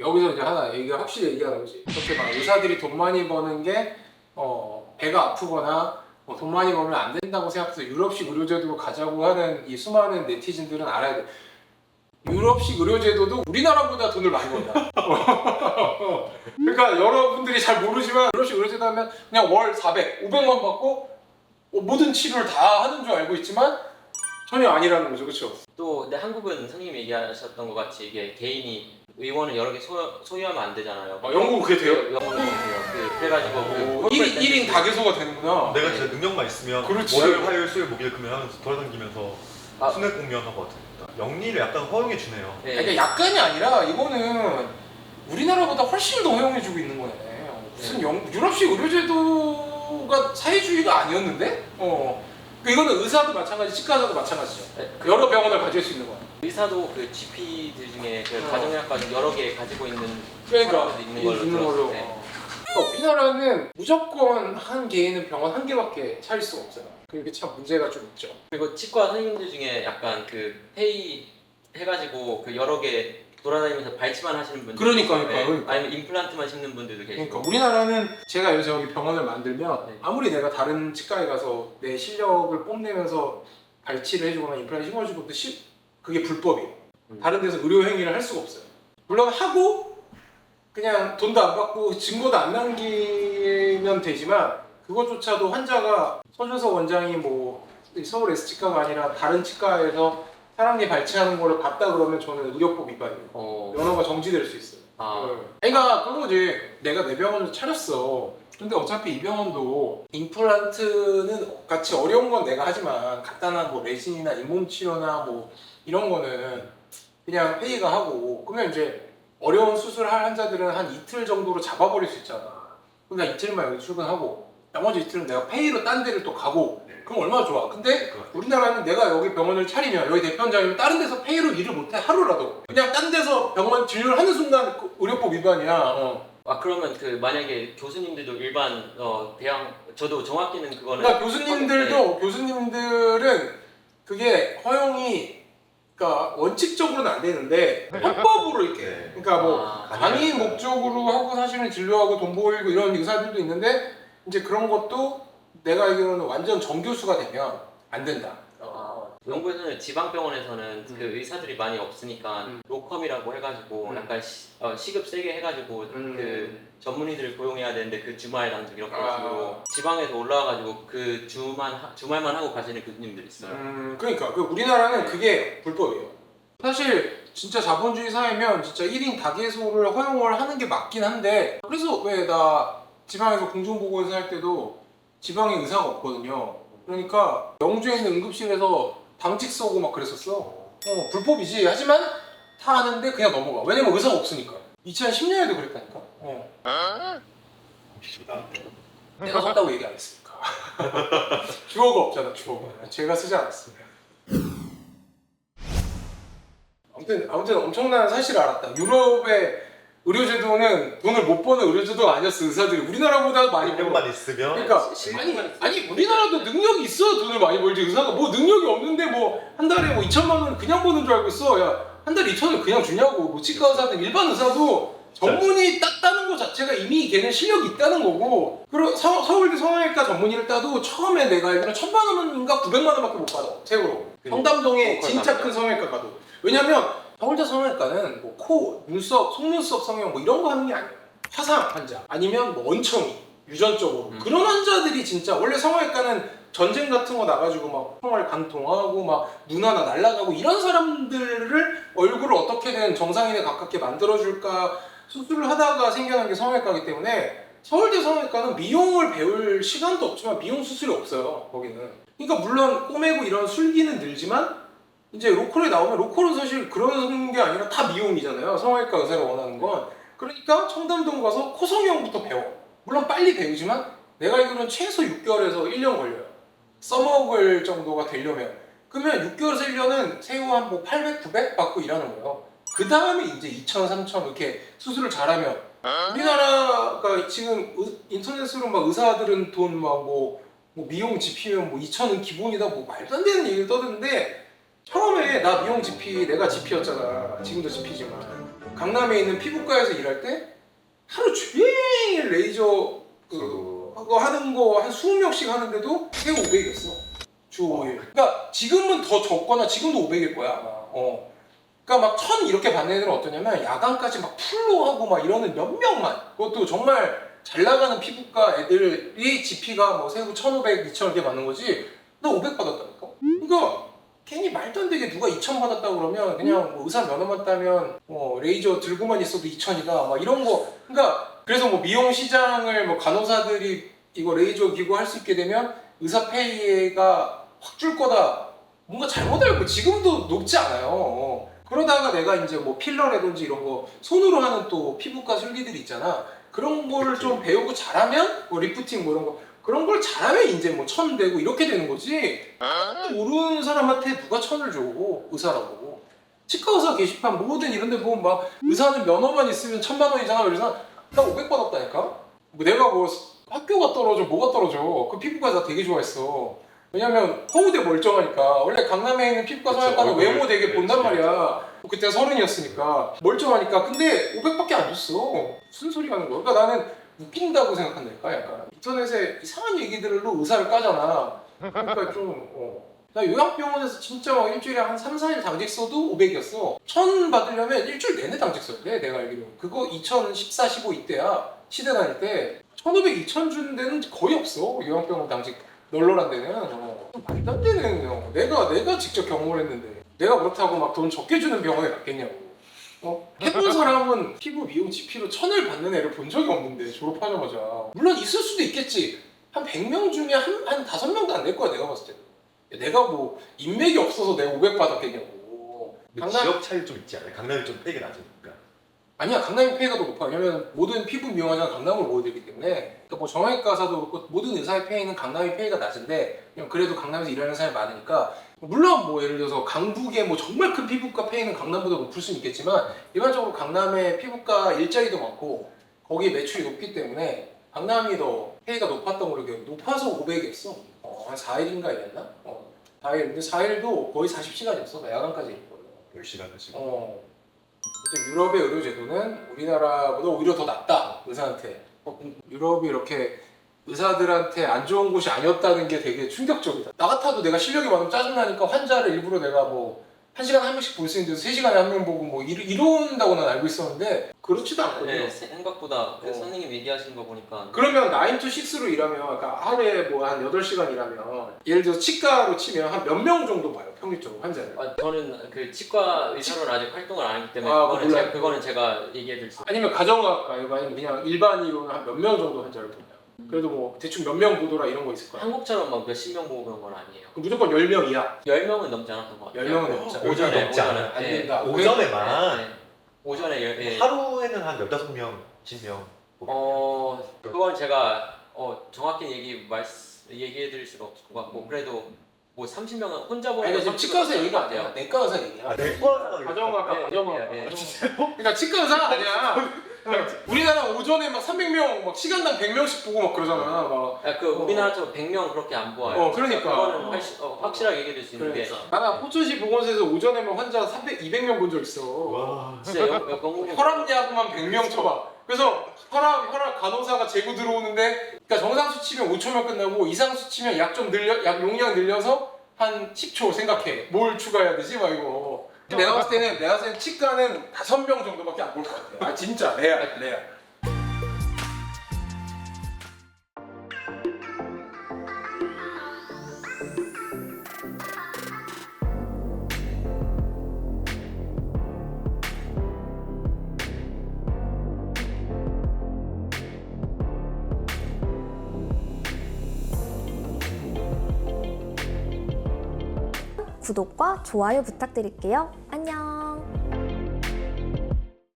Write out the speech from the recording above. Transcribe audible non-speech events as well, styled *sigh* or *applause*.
여기서 이제 하나 얘기가 확실히 얘기가 나오지. 이렇게 막 의사들이 돈 많이 버는 게 어, 배가 아프거나 뭐돈 많이 벌면 안 된다고 생각해서 유럽식 의료제도 가자고 하는 이 수많은 네티즌들은 알아야 돼. 유럽식 의료제도도 우리나라보다 돈을 많이 번다. *laughs* 그러니까 여러분들이 잘 모르지만 유럽식 의료제도 하면 그냥 월 400, 500만 받고 어, 모든 치료를 다 하는 줄 알고 있지만 전혀 아니라는 거죠, 그렇죠? 또 근데 한국은 선생님이 얘기하셨던 것 같이 이게 개인이 의원을 여러 개 소, 소유하면 안 되잖아요. 아, 영국은 그게 돼요? 영국은 돼요. 그, 그래가지고 그 1인, 1인 다개소가 되는구나. 내가 진짜 능력만 있으면 그렇지. 월요일, 화요일, 수요일, 목요일, 금요일 하면서 돌아다니면서 아. 순회 공연하고 같은 영리를 약간 허용해 주네요. 네. 그러니까 약간이 아니라 이거는 우리나라보다 훨씬 더 허용해주고 있는 거네. 무슨 영, 유럽식 의료제도가 사회주의가 아니었는데? 어. 그 이거는 의사도 마찬가지, 치과의사도 마찬가지죠. 네, 여러 병원을 가질 수 있는 거야. 의사도 그 GP들 중에 그 어. 가정의학과 여러 개 가지고 있는 그러니까 사람들도 있는 걸로 있는 걸로. 들었어요. 네. 어. 그러니까 우리나라는 무조건 한 개인은 병원 한 개밖에 차릴 수가 없잖아. 그게 참 문제가 좀 있죠. 그리고 치과 선생님들 중에 약간 그 회의 해가지고 그 여러 개 돌아다니면서 발치만 하시는 분들 그러니까, 있어요. 그러니까, 그러니까. 아니면 임플란트만 심는 분들도 계시고 그러니까 우리나라는 제가 요새 여기 병원을 만들면 네. 아무리 내가 다른 치과에 가서 내 실력을 뽐내면서 발치를 해주거나 임플란트 심어주고 도 시, 그게 불법이에요. 음. 다른 데서 의료 행위를 할 수가 없어요. 물론 하고 그냥 돈도 안 받고 증거도 안 남기면 되지만 그것조차도 환자가 서준석 원장이 뭐 서울 S치과가 아니라 다른 치과에서 사랑니 발치하는 거를 봤다 그러면 저는 의료법 위반이에요. 어, 면허가 정지될 수 있어요. 아, 그러니까 그런 거지. 내가 내 병원을 차렸어. 근데 어차피 이 병원도 임플란트는 같이 어려운 건 내가 하지만 간단한 뭐 레진이나 잇몸 치료나 뭐 이런 거는 그냥 회의가 하고 그러면 이제 어려운 수술을 할 환자들은 한 이틀 정도로 잡아버릴 수 있잖아. 그럼 나 이틀만 여기 출근하고 나머지 이틀은 내가 페이로 딴 데를 또 가고 그럼 얼마나 좋아. 근데 우리나라는 내가 여기 병원을 차리면 여기 대표원장이면 다른 데서 페이로 일을 못해 하루라도 그냥 딴 데서 병원 진료를 하는 순간 그 의료법 위반이야. 어. 아 그러면 그 만약에 교수님들도 일반 어 대학 저도 정확히는 그거는 그러니까 교수님들도 교수님들은 그게 허용이 그러니까 원칙적으로는 안 되는데 합법으로 이렇게 네. 그러니까 뭐 아, 강의 목적으로 하고 사실은 진료하고 돈 벌고 이런 의사들도 있는데 이제 그런 것도 내가 알기로는 완전 정교수가 되면 안 된다. 어. 영국에서는 지방병원에서는 음. 그 의사들이 많이 없으니까 음. 로컴이라고 해가지고 음. 약간 시, 어, 시급 세게 해가지고 음. 그 전문의들을 고용해야 되는데 그 주말 당직 이렇게 아. 식으로 지방에서 올라와가지고 그 주만 하- 주말만 하고 가시는 교수님들 있어요. 음, 그러니까 그 우리나라는 그게 불법이에요. 사실 진짜 자본주의 사회면 진짜 1인 가게소를 허용을 하는 게 맞긴 한데 그래서 왜 나 지방에서 공중보건소 할 때도 지방에 의사가 없거든요. 그러니까 영주에 있는 응급실에서 당직 써고 막 그랬었어. 어, 불법이지. 하지만 다 아는데 그냥 넘어가. 왜냐면 의사가 없으니까. 2010년에도 그랬다니까. 어. 내가 썼다고 얘기 안 했으니까. *laughs* 주어가 없잖아, 주어가. 제가 쓰지 않았습니다. 아무튼, 아무튼 엄청난 사실을 알았다. 유럽의 의료제도는 돈을 못 버는 의료제도가 아니었어, 의사들이. 우리나라보다 많이 벌어. 능력만 있으면 그러니까, 아니, 아니, 우리나라도 능력이 있어 돈을 많이 벌지. 의사가 뭐 능력이 없는데 뭐, 한 달에 뭐 2천만 원 그냥 버는 줄 알고 있어. 야, 한 달에 2천 원 그냥 주냐고. 뭐, 치과 의사든 일반 의사도 전문의 땄다는 것 자체가 이미 걔는 실력이 있다는 거고 그리고 서, 서울대 성형외과 전문의를 따도 처음에 내가 알기로는 천만 원인가 900만 원밖에 못 받아 세후로 그- 성담동에 어, 진짜. 큰 성형외과 가도 왜냐면 서울대 성형외과는 뭐 코, 눈썹, 속눈썹 성형 뭐 이런 거 하는 게 아니야 화상 환자 아니면 뭐 원청이 유전적으로. 음. 그런 환자들이 진짜 원래 성형외과는 전쟁 같은 거 나가지고 막 총알 관통하고 막 눈 하나 날아가고 이런 사람들을 얼굴을 어떻게든 정상인에 가깝게 만들어줄까 수술을 하다가 생겨난 게 성형외과이기 때문에 서울대 성형외과는 미용을 배울 시간도 없지만 미용 수술이 없어요 거기는. 그러니까 물론 꼬매고 이런 술기는 늘지만 이제 로컬에 나오면 로컬은 사실 그런 게 아니라 다 미용이잖아요. 성형외과 의사가 원하는 건. 그러니까 청담동 가서 코성형부터 배워. 물론 빨리 배우지만 내가 알기로는 최소 6개월에서 1년 걸려요. 써먹을 정도가 되려면. 그러면 6개월에서 1년은 세후 한 뭐 800, 900 받고 일하는 거예요. 그 다음에 이제 2천, 3천 이렇게 수술을 잘하면 우리나라가 지금 의- 인터넷으로 막 의사들은 돈 막뭐 미용 GP면 뭐 2천은 기본이다 뭐 말도 안 되는 얘기를 떠드는데 처음에 나 미용 GP 내가 GP였잖아 지금도 GP지만 강남에 있는 피부과에서 일할 때 하루 종일 레이저 그 그거 하는 거 한 20명씩 하는데도 새 500이었어. 주 5일. 그러니까 지금은 더 적거나 지금도 500일 거야. 아마. 어. 그러니까 막 천 이렇게 받는 애들은 어떠냐면 야간까지 막 풀로 하고 막 이러는 몇 명만. 그것도 정말 잘 나가는 피부과 애들이 GP가 뭐 세후 1,500, 2,000 이렇게 받는 거지. 나 500 받았다니까. 그러니까 괜히 말도 안 되게 누가 2,000 받았다 그러면 그냥 뭐 의사 면허만 따면 뭐 레이저 들고만 있어도 2,000이다 막 이런 거. 그러니까 그래서 뭐 미용 시장을 뭐 간호사들이 이거 레이저 기구 할 수 있게 되면 의사 페이가 확 줄 거다. 뭔가 잘못 알고 지금도 높지 않아요. 어. 그러다가 내가 이제 뭐 필러라든지 이런 거 손으로 하는 또 피부과 술기들이 있잖아. 그런 거를. 좀 배우고 잘하면 뭐 리프팅 뭐 이런 거 그런 걸 잘하면 이제 뭐 천 되고 이렇게 되는 거지. 모르는 사람한테 누가 천을 줘 의사라고. 치과 의사 게시판 뭐든 이런 데 보면 막 의사는 면허만 있으면 천만 원이잖아. 그래서 나500 받았다니까. 뭐 내가 뭐 학교가 떨어져 뭐가 떨어져. 그 피부과 나 되게 좋아했어. 왜냐면 허우대 멀쩡하니까 원래 강남에 있는 피부과 성형과는 외모 되게 네, 본단 말이야. 그때 서른이었으니까 멀쩡하니까 근데 500밖에 안 줬어. 무슨 소리 하는 거야? 그러니까 나는 웃긴다고 생각한다니까 약간 인터넷에 이상한 얘기들로 의사를 까잖아. 그러니까 좀 어. 나 요양병원에서 진짜 막 일주일에 한 3, 4일 당직 써도 500이었어. 천 받으려면 일주일 내내 당직 써야 돼, 내가 알기로. 그거 2014, 15 이때야. 시대 다닐 때. 1500, 2000 주는 데는 거의 없어. 요양병원 당직 널널한 데는. 어. 말도 안 되는 어. 내가, 내가 직접 경험을 했는데. 내가 그렇다고 막 돈 적게 주는 병원에 갔겠냐고. 어? 해본 *laughs* 사람은 피부 미용 GP로 천을 받는 애를 본 적이 없는데 졸업하자마자 물론 있을 수도 있겠지 한 100명 중에 한, 한 5명도 안 될 거야 내가 봤을 때 내가 뭐 인맥이 없어서 내가 500 받았겠냐고 근데 강남 지역 차이 좀 있지 않아요? 강남이 좀 페이가 낮으니까. 아니야 강남이 페이가 더 높아 왜냐면 모든 피부 미용하자는 강남으로 모여들기 때문에 그러니까 뭐 정형외과사도 그렇고 모든 의사의 페이는 강남이 페이가 낮은데 그냥 그래도 강남에서 일하는 사람이 많으니까 물론 뭐 예를 들어서 강북의 뭐 정말 큰 피부과 페이는 강남보다 높을 수는 있겠지만 일반적으로 강남의 피부과 일자리도 많고 거기 매출이 높기 때문에 강남이 더 페이가 높았던 걸로 기억해 높아서 500이었어 어, 한 4일인가 이랬나? 어, 4일 근데 4일도 거의 40시간이었어 나 야간까지 일했거든 10시간 하시고. 어. 어쨌든 유럽의 의료 제도는 우리나라보다 오히려 더 낫다 의사한테. 어, 유럽이 이렇게 의사들한테 안 좋은 곳이 아니었다는 게 되게 충격적이다. 나 같아도 내가 실력이 많으면 짜증나니까 환자를 일부러 내가 뭐 한 시간에 한 명씩 볼 수 있는데 세 시간에 한 명 보고 뭐 이러, 이런다고 난 알고 있었는데 그렇지도 않거든요. 네, 생각보다 그 어. 선생님 얘기하시는 거 보니까 그러면 9 to 6로 일하면 그러니까 하루에 뭐 한 8시간 일하면 예를 들어서 치과로 치면 한 몇 명 정도 봐요 평균적으로 환자를 아, 저는 그 치과 의사로는 아직 활동을 안 하기 때문에 아, 그거는, 몰라요. 제가, 그거는 제가 얘기해 드릴 수 아니면 가정의학과 아니면 그냥 일반의로는 한 몇 명 정도 환자를 보나요? 그래도 뭐 대충 몇 명 보더라 이런 거 있을 거야. 한국처럼 막 몇십 명 보고 그런 건 아니에요 그럼 무조건 10명 이하. 10명은 넘지 않았던 것 같아요 10명은 네. 넘지 않아요. 오전에 넘지 오전에 않아요. 안 네. 된다. 오전에만 네. 오전에 열- 예. 하루에는 한 15명, 10명. 어 그건 제가 어 정확히 얘기 말 얘기해 드릴 수가 없을 것 같고 그래도 뭐 30명은 혼자 보는 아니 건 지금 30 치과 의사 은 얘기가 아니야. 내과 의사 얘기야. 아, 내과 가정의학과, 예, 가정의학과. 예, 예. 그러니까 치과 의사가 아니야. 우리나라 오전에 막 300명, 막 시간당 100명씩 보고 막 그러잖아. 막. 아, 그 우리나라처럼 100명 그렇게 안 보아요. 어, 그러니까. 그거는 훨씬, 어, 확실하게 얘기해줄 수 있는 게 나나 포천시 보건소에서 오전에만 환자 300, 200명 본 적 있어. 와. 진짜 영, 영, 영국인 혈압약만 100명 쳐봐. 그래서 혈압 혈압 간호사가 재고 들어오는데 그러니까 정상 수치면 5초면 끝나고 이상 수치면 약 좀 늘려 약 용량 늘려서 한 10초 생각해. 뭘 추가해야 되지? 막 이거. 내가 봤을 때는 내가 봤을 때는 치과는 다섯 명 정도밖에 안 볼 것 같아. 아 진짜 레알 레알. 구독과 좋아요 부탁드릴게요.